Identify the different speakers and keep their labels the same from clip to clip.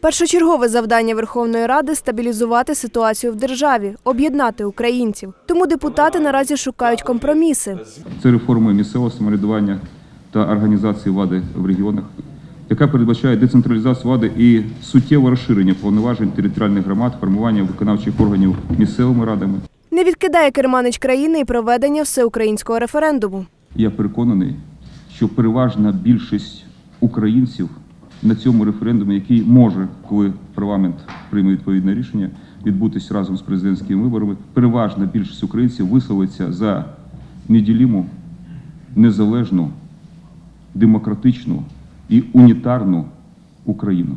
Speaker 1: Першочергове завдання Верховної Ради стабілізувати ситуацію в державі, об'єднати українців. Тому депутати наразі шукають компроміси.
Speaker 2: Це реформа місцевого самоврядування та організації влади в регіонах, яка передбачає децентралізацію влади і суттєве розширення повноважень територіальних громад, формування виконавчих органів місцевими радами.
Speaker 1: Не відкидає керманич країни і проведення всеукраїнського референдуму.
Speaker 2: Я переконаний, що переважна більшість українців на цьому референдумі, який може, коли парламент прийме відповідне рішення, відбутися разом з президентськими виборами, переважна більшість українців висловиться за неділіму, незалежну, демократичну і унітарну Україну.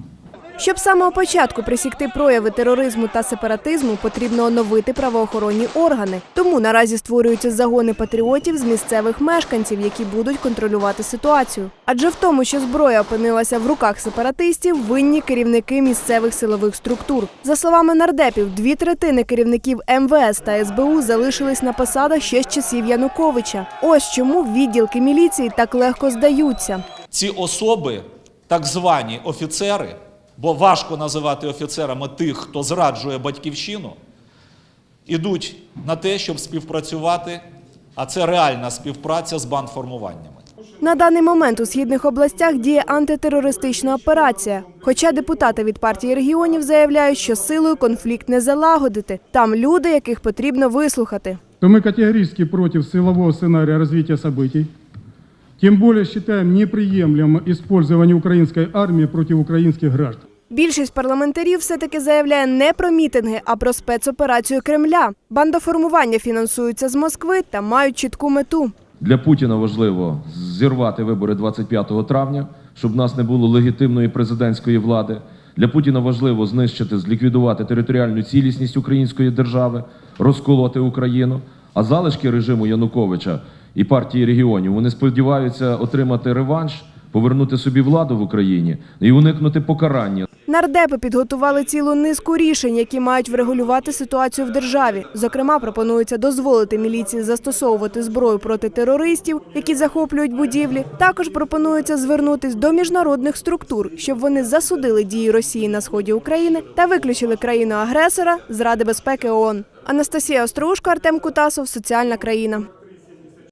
Speaker 1: Щоб з самого початку присікти прояви тероризму та сепаратизму, потрібно оновити правоохоронні органи. Тому наразі створюються загони патріотів з місцевих мешканців, які будуть контролювати ситуацію. Адже в тому, що зброя опинилася в руках сепаратистів, винні керівники місцевих силових структур. За словами нардепів, дві третини керівників МВС та СБУ залишились на посадах ще з часів Януковича. Ось чому відділки міліції так легко здаються.
Speaker 3: ці особи, так звані офіцери, бо важко називати офіцерами тих, хто зраджує батьківщину, ідуть на те, щоб співпрацювати, а це реальна співпраця з бандформуваннями.
Speaker 1: На даний момент у східних областях діє антитерористична операція. Хоча депутати від партії регіонів заявляють, що силою конфлікт не залагодити. Там люди, яких потрібно вислухати.
Speaker 4: то мы категорически против силового сценария развития событий. Тем более считаем неприемлемым использование украинской армии против украинских граждан.
Speaker 1: Більшість парламентарів все-таки заявляє не про мітинги, а про спецоперацію Кремля. Бандоформування фінансуються з Москви та мають чітку мету.
Speaker 5: Для Путіна важливо зірвати вибори 25 травня, щоб в нас не було легітимної президентської влади. Для Путіна важливо знищити, зліквідувати територіальну цілісність української держави, розколоти Україну. А залишки режиму Януковича і партії регіонів вони сподіваються отримати реванш, повернути собі владу в Україні і уникнути покарання.
Speaker 1: Нардепи підготували цілу низку рішень, які мають врегулювати ситуацію в державі. Зокрема, пропонується дозволити міліції застосовувати зброю проти терористів, які захоплюють будівлі. Також пропонується звернутись до міжнародних структур, щоб вони засудили дії Росії на сході України та виключили країну агресора з Ради безпеки ООН. Анастасія Острушко, Артем Кутасов, Соціальна країна.